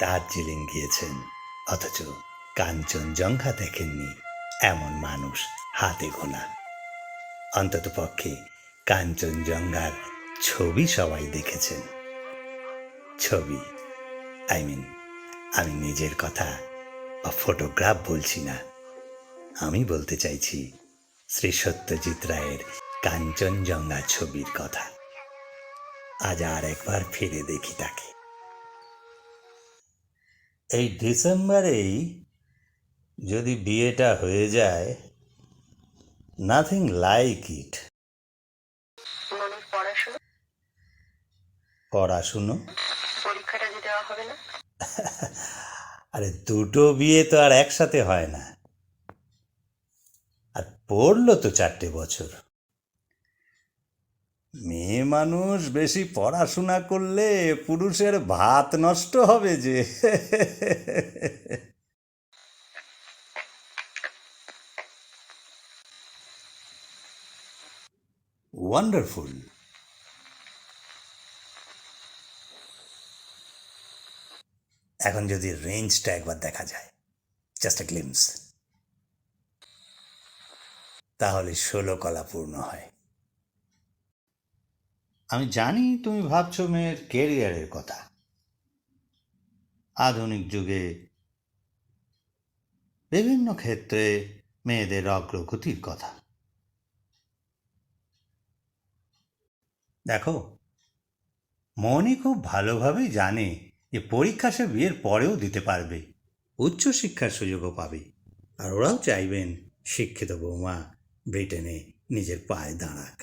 দার্জিলিং গিয়েছেন। অথচ কাঞ্চনজঙ্ঘা দেখেননি এমন মানুষ হাতে গোনা। অন্তত পক্ষে কাঞ্চনজঙ্ঘার ছবি সবাই দেখেছেন। ছবি আই মিন আমি নিজের কথা বা ফটোগ্রাফ বলছি না। আমি বলতে চাইছি শ্রী সত্যজিৎ রায়ের কাঞ্চনজঙ্ঘা ছবির কথা। আজ আর একবার ফিরে দেখি তাকে। এই ডিসেম্বরেই যদি বিয়েটা হয়ে যায় নাথিং লাইক ইট পড়াশুনো? পরীক্ষাটা যে দেওয়া হবে না? আরে দুটো বিয়ে তো আর একসাথে হয় না। আর পড়ল তো চারটে বছর। মেয়ে মানুষ বেশি পড়াশোনা করলে পুরুষের ভাত নষ্ট হবে যে। ওয়ান্ডারফুল এখন যদি রেঞ্জটা একবার দেখা যায় জাস্ট গ্লিমস তাহলে ষোলো কলা পূর্ণ হয়। আমি জানি তুমি ভাবছ মেয়ের কেরিয়ারের কথা। আধুনিক যুগে বিভিন্ন ক্ষেত্রে মেয়েদের অগ্রগতির কথা। দেখো, মনি খুব ভালোভাবেই জানে যে পরীক্ষা সে বিয়ের পরেও দিতে পারবে উচ্চশিক্ষার সুযোগও পাবে, আর ওরাও চাইবেন শিক্ষিত বৌমা ব্রিটেনে নিজের পায়ে দাঁড়াক।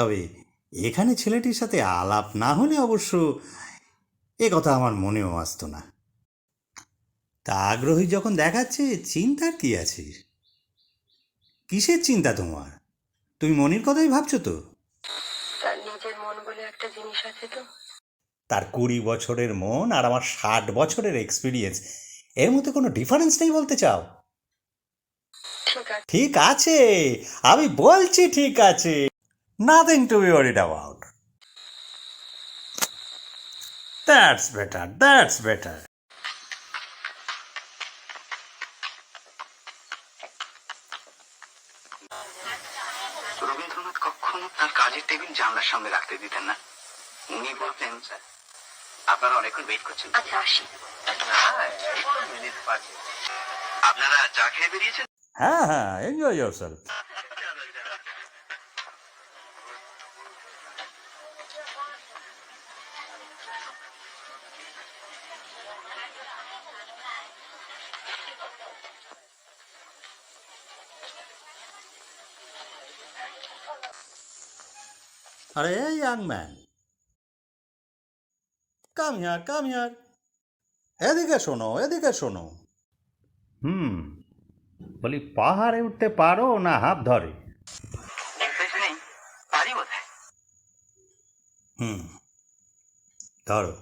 তবে এখানে ছেলেটির সাথে আলাপ না হলে অবশ্য এ কথা আমার মনেও আসতো না। তা আগ্রহী যখন দেখাচ্ছে চিন্তার কি আছে? কিসের চিন্তা তোমার? তুমি মনির কথাই ভাবছ তো? তার নিজের মন বলে একটা জিনিস আছে তো। তার কুড়ি বছরের মন আর আমার ষাট বছরের এক্সপিরিয়েন্স এর মধ্যে কোনো ডিফারেন্স নেই বলতে চাও? ঠিক আছে। ঠিক আছে আমি বলছি ঠিক আছে। Nothing to be worried about that's better that's better Rabindranath কখনো তার কাজের টেবিল জানলার সামনে রাখতে দিতেন না। উনি বলতেন স্যার আপনারা অনেকক্ষণ ওয়েট করছেন। আচ্ছা আসি। আপনারা চা খেয়ে বেরিয়েছেন? হ্যাঁ হ্যাঁ এনজয় ইয়োর আরে young man come here come here এদিকে শোনো এদিকে শোনো। হুম বলি পাহাড়ে উঠতে পারো না হাফ ধরে? হুম ধরো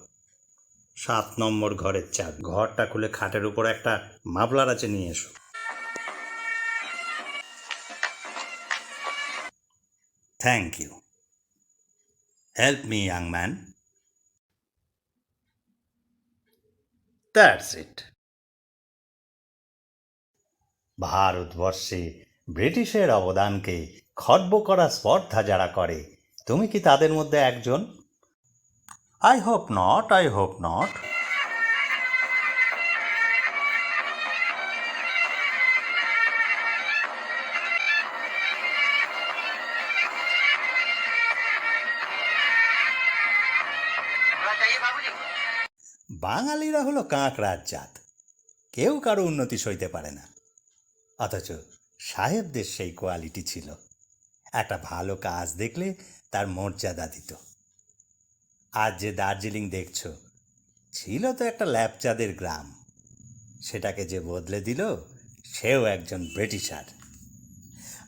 সাত নম্বর ঘরের চাপ ঘরটা খুলে খাটের উপর একটা মাফলার আছে নিয়ে এসো। Thank you help me, young man That's it ভারতবর্ষে ব্রিটিশের অবদানকে খর্ব করা স্পর্ধা যারা করে তুমি কি তাদের মধ্যে একজন? I hope not I hope not বাঙালিরা হলো কাঁকড়ার জাত। কেউ কারও উন্নতি সইতে পারে না। অথচ সাহেবদের সেই কোয়ালিটি ছিল। একটা ভালো কাজ দেখলে তার মর্যাদা দিত। আজ যে দার্জিলিং দেখছ, ছিল তো একটা ল্যাপচাঁদের গ্রাম। সেটাকে যে বদলে দিল, সেও একজন ব্রিটিশার।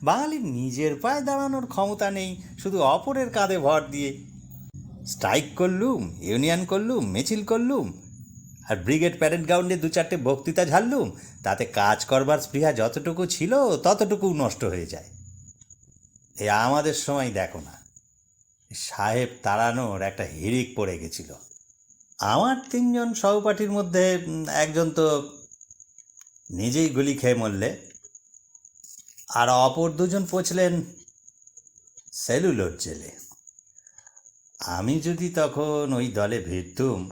বাঙালির নিজের পায়ে দাঁড়ানোর ক্ষমতা নেই, শুধু অপরের কাঁধে ভর দিয়ে স্ট্রাইক করলুম, ইউনিয়ন করলুম, মিছিল করলুম, আর ব্রিগেড প্যারেড গ্রাউন্ডে দু চারটে বক্তৃতা ঝাড়লুম, তাতে কাজ করবার স্পৃহা যতটুকু ছিল, ততটুকু নষ্ট হয়ে যায়। এ আমাদের সময় দেখো না সাহেব তাড়ানোর একটা হিড়িক পড়ে গেছিল। আমার তিনজন সহপাঠীর মধ্যে একজন তো নিজেই গুলি খেয়ে মরলে, আর অপর দুজন পচলেন সেলুলোর জেলে। আমি যদি তখন ওই দলে ভিড়তুম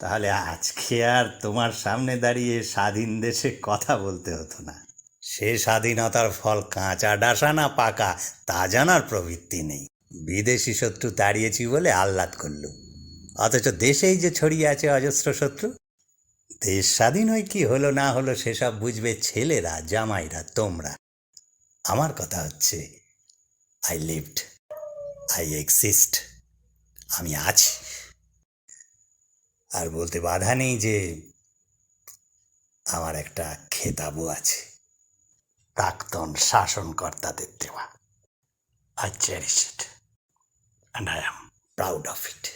তাহলে আজকে আর তোমার সামনে দাঁড়িয়ে স্বাধীন দেশে কথা বলতে হতো না। সে স্বাধীনতার ফল কাঁচা, ডাসা না পাকা, তা জানার প্রবৃত্তি নেই। বিদেশি শত্রু তাড়িয়েছি বলে আহ্লাদ করলুম। অথচ দেশেই যে ছড়িয়ে আছে অজস্র শত্রু। দেশ স্বাধীন হয়ে কি হলো না হলো সেসব বুঝবে ছেলেরা, জামাইরা, তোমরা। আমার কথা হচ্ছে আই লিভড আই এক্সিস্ট আমি আছি। আর বলতে বাধা নেই যে আমার একটা খেতাবও আছে। প্রাক্তন শাসনকর্তাদের দেওয়া। I cherish it and I am proud of it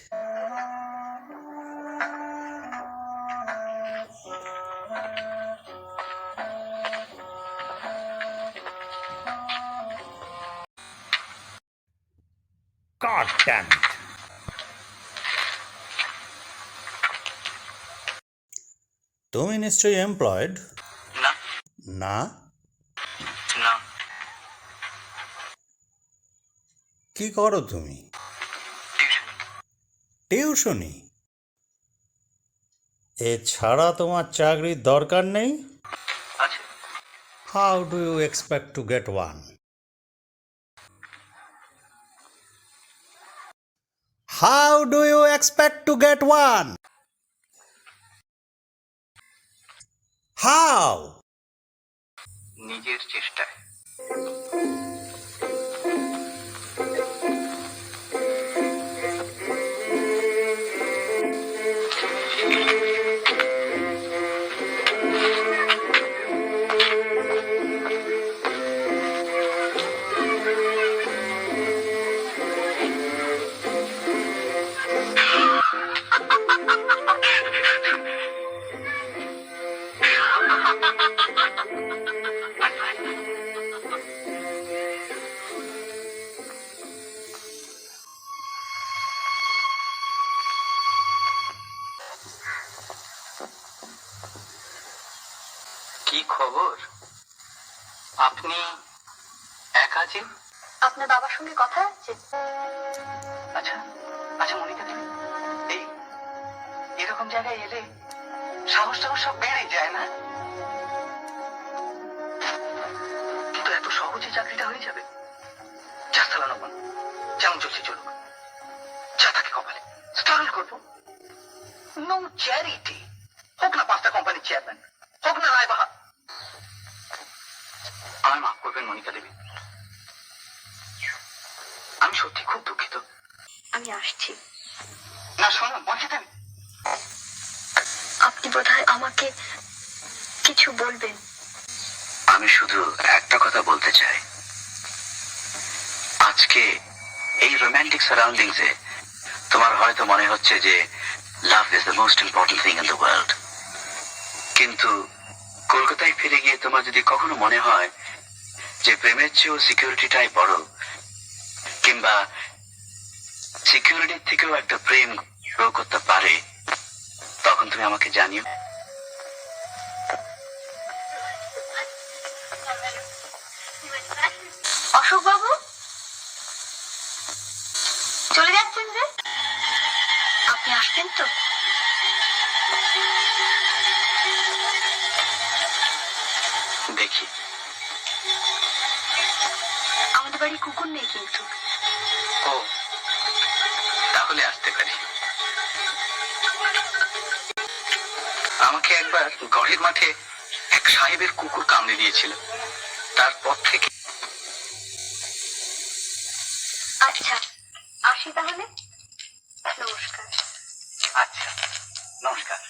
God damn it. তুমি নিশ্চয়ই এমপ্লয়েড না। না? না। কি করো তুমি? টিউশনি। এছাড়া তোমার চাকরির দরকার নেই? How do you expect to get one how do you expect to get one how নিজের চেষ্টায়। আচ্ছা মনিকা দেবী এই এরকম জায়গায় এলে সাহস টাহস সব বেড়ে যায়, না? কিন্তু এত সহজে চাকরিটা হয়ে যাবে? যা চালানো মন যেমন চলছে চলুক। যা থাকে কপালে স্ট্রাগল করব। নো চ্যারিটি হোক না পাঁচটা কোম্পানির চেয়ারম্যান হোক না রায় বাহা আমায় মাফ করবেন মনিকা দেবী। আমি আসছি। না শোনো বলছি দেবী আপনি বোধহয় আমাকে কিছু বলবেন? আমি শুধু একটা কথা বলতে চাই। আজকে এই রোমান্টিক সারাউন্ডিংসে তোমার হয়তো মনে হচ্ছে যে love is the most important thing in the world কিন্তু কলকাতায় ফিরে গিয়ে তোমার যদি কখনো মনে হয় যে প্রেমের চেয়েও সিকিউরিটিটাই বড় কিংবা সিকিউরিটির থেকেও একটা প্রেম গ্রো করতে পারে। তখন তুমি আমাকে জানিও। অশোক বাবু চলে যাচ্ছেন যে? আপনি আসবেন তো? দেখি। আমাদের বাড়ি কুকুর নেই কিন্তু। ও একবার গড়ের মাঠে এক সাহেবের কুকুর কামড়ে দিয়েছিল। তারপর থেকে আচ্ছা আসি তাহলে। নমস্কার। আচ্ছা নমস্কার।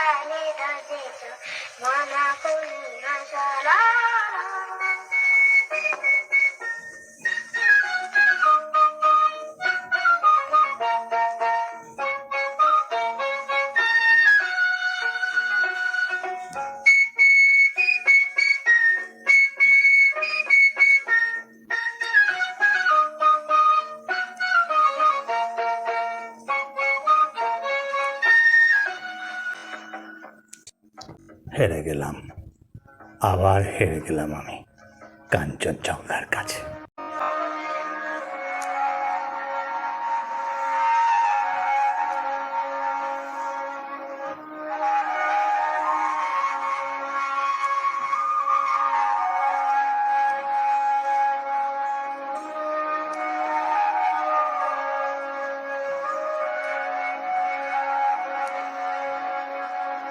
হেরে গেলাম। আবার হেরে গেলাম আমি কাঞ্চনজঙ্ঘার কাছে।